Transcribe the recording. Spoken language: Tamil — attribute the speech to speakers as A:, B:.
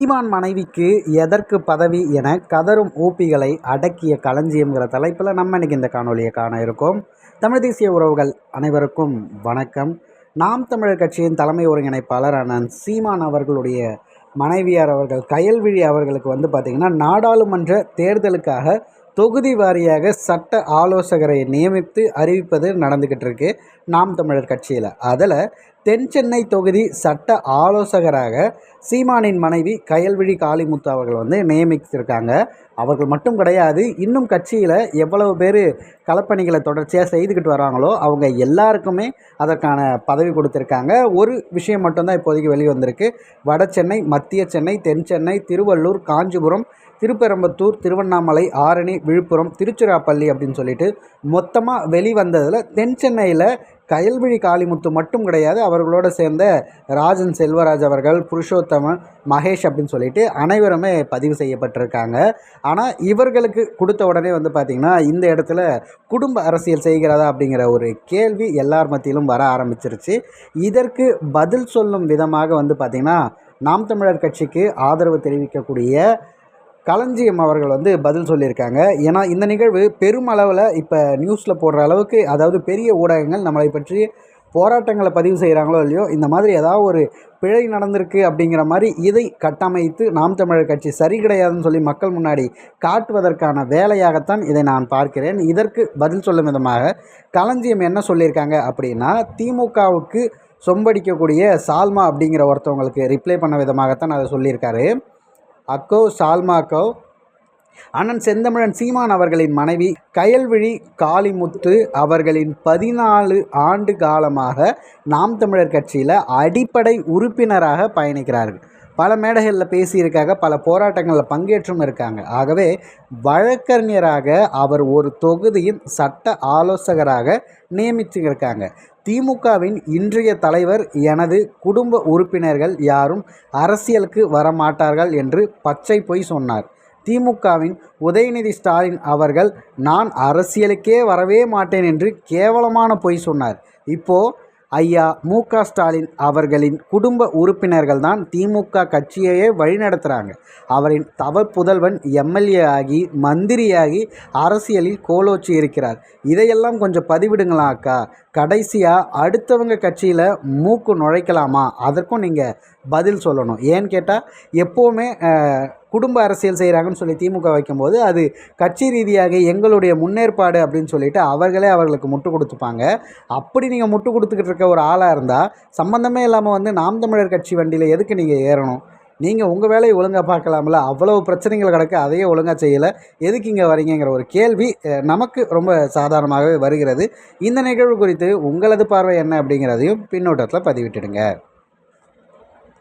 A: சீமான் மனைவிக்கு எதற்கு பதவி என கதரும் ஊப்பிகளை அடக்கிய களஞ்சியம்ங்கிற தலைப்பில் நம்ம இன்னைக்கு இந்த காணொலியை காண இருக்கோம். தமிழ் தேசிய உறவுகள் அனைவருக்கும் வணக்கம். நாம் தமிழர் கட்சியின் தலைமை ஒருங்கிணைப்பாளர் அண்ணன் சீமான் அவர்களுடைய மனைவியார் அவர்கள் கயல்விழி அவர்களுக்கு வந்து பார்த்திங்கன்னா நாடாளுமன்ற தேர்தலுக்காக தொகுதி வாரியாக சட்ட ஆலோசகரை நியமித்து அறிவிப்பது நடந்துக்கிட்டு இருக்கு. நாம் தமிழர் கட்சியில். அதில் தென் சென்னை தொகுதி சட்ட ஆலோசகராக சீமானின் மனைவி கயல்விழி காளிமுத்து அவர்கள் வந்து நியமித்திருக்காங்க. அவர்கள் மட்டும் கிடையாது இன்னும் கட்சியில் எவ்வளவு பேர் களப்பணிகளை தொடர்ச்சியாக செய்துக்கிட்டு வராங்களோ அவங்க எல்லாருக்குமே அதற்கான பதவி கொடுத்துருக்காங்க. ஒரு விஷயம் மட்டும்தான் இப்போதைக்கு வெளிவந்திருக்கு. வட சென்னை மத்திய சென்னை தென் சென்னை திருவள்ளூர் காஞ்சிபுரம் திருப்பெரம்பத்தூர் திருவண்ணாமலை ஆரணி விழுப்புரம் திருச்சிராப்பள்ளி அப்படின்னு சொல்லிட்டு மொத்தமாக வெளிவந்ததில் தென் சென்னையில் கயல்விழி காளிமுத்து மட்டும் கிடையாது. அவர்களோட சேர்ந்த ராஜன் செல்வராஜ் அவர்கள் புருஷோத்தமன் மகேஷ் அப்படின்னு சொல்லிட்டு அனைவருமே பதிவு செய்யப்பட்டிருக்காங்க. ஆனால் இவர்களுக்கு கொடுத்த உடனே வந்து பார்த்திங்கன்னா இந்த இடத்துல குடும்ப அரசியல் செய்கிறதா அப்படிங்கிற ஒரு கேள்வி எல்லார் மத்தியிலும் வர ஆரம்பிச்சிருச்சு. இதற்கு பதில் சொல்லும் விதமாக வந்து பார்த்திங்கன்னா நாம் தமிழர் கட்சிக்கு ஆதரவு தெரிவிக்கக்கூடிய களஞ்சியம் அவர்கள் வந்து பதில் சொல்லியிருக்காங்க. ஏன்னா இந்த நிகழ்வு பெருமளவில் இப்போ நியூஸில் போடுற அளவுக்கு அதாவது பெரிய ஊடகங்கள் நம்மளை பற்றி போராட்டங்களை பதிவு செய்கிறாங்களோ இல்லையோ இந்த மாதிரி ஏதாவது ஒரு பிழை நடந்திருக்கு அப்படிங்கிற மாதிரி இதை கட்டமைத்து நாம் தமிழர் கட்சி சரி கிடையாதுன்னு சொல்லி மக்கள் முன்னாடி காட்டுவதற்கான வேலையாகத்தான் இதை நான் பார்க்கிறேன். இதற்கு பதில் சொல்லும் விதமாக களஞ்சியம் என்ன சொல்லியிருக்காங்க அப்படின்னா திமுகவுக்கு சொம்படிக்கக்கூடிய சால்மா அப்படிங்கிற ஒருத்தவங்களுக்கு ரிப்ளை பண்ண விதமாகத்தான் அதை சொல்லியிருக்காரு. அக்கோ சால்மாக்கோ அண்ணன் செந்தமிழன் சீமான் அவர்களின் மனைவி கயல்விழி காளிமுத்து அவர்களின் பதினாலு ஆண்டு காலமாக நாம் தமிழர் கட்சியில் அடிப்படை உறுப்பினராக பயணிக்கிறார்கள். பல மேடைகளில் பேசியிருக்காங்க பல போராட்டங்களில் பங்கேற்றும் இருக்காங்க. ஆகவே வழக்கறிஞராக அவர் ஒரு தொகுதியின் சட்ட ஆலோசகராக நியமிச்சிருக்காங்க திமுகவின் இன்றைய தலைவர் எனது குடும்ப உறுப்பினர்கள் யாரும் அரசியலுக்கு வரமாட்டார்கள் என்று பச்சை பொய் சொன்னார். திமுகவின் உதயநிதி ஸ்டாலின் அவர்கள் நான் அரசியலுக்கே வரவே மாட்டேன் என்று கேவலமான பொய் சொன்னார். இப்போது ஐயா மு. க. ஸ்டாலின் அவர்களின் குடும்ப உறுப்பினர்கள் தான் திமுக கட்சியையே வழிநடத்துகிறாங்க அவரின் தவ புதல்வன் எம்எல்ஏ ஆகி மந்திரியாகி அரசியலில் கோலோச்சி இருக்கிறார். இதையெல்லாம் கொஞ்சம் பதிவிடுங்களா அக்கா? கடைசியாக அடுத்தவங்க கட்சியில் மூக்கு நுழைக்கலாமா? அதற்கும் நீங்கள் பதில் சொல்லணும். ஏன்னு கேட்டால் எப்போவுமே குடும்ப அரசியல் செய்கிறாங்கன்னு சொல்லி திமுக வைக்கும்போது அது கட்சி ரீதியாக எங்களுடைய முன்னேற்பாடு அப்படின்னு சொல்லிட்டு அவர்களே அவர்களுக்கு முட்டு கொடுத்துப்பாங்க. அப்படி நீங்கள் முட்டு கொடுத்துக்கிட்டு இருக்க ஒரு ஆளாக இருந்தால் சம்மந்தமே இல்லாமல் வந்து நாம் தமிழர் கட்சி வண்டியில் எதுக்கு நீங்கள் ஏறணும்? நீங்கள் உங்கள் வேலையை ஒழுங்காக பார்க்கலாம்ல? அவ்வளவு பிரச்சனைகள் கிடக்க அதையே ஒழுங்காக செய்யலை. எதுக்கு இங்கே வரீங்கிற ஒரு கேள்வி நமக்கு ரொம்ப சாதாரணமாகவே வருகிறது. இந்த நிகழ்வு குறித்து உங்களது பார்வை என்ன அப்படிங்கிறதையும் பின்னோட்டத்தில் பதிவிட்டுடுங்க.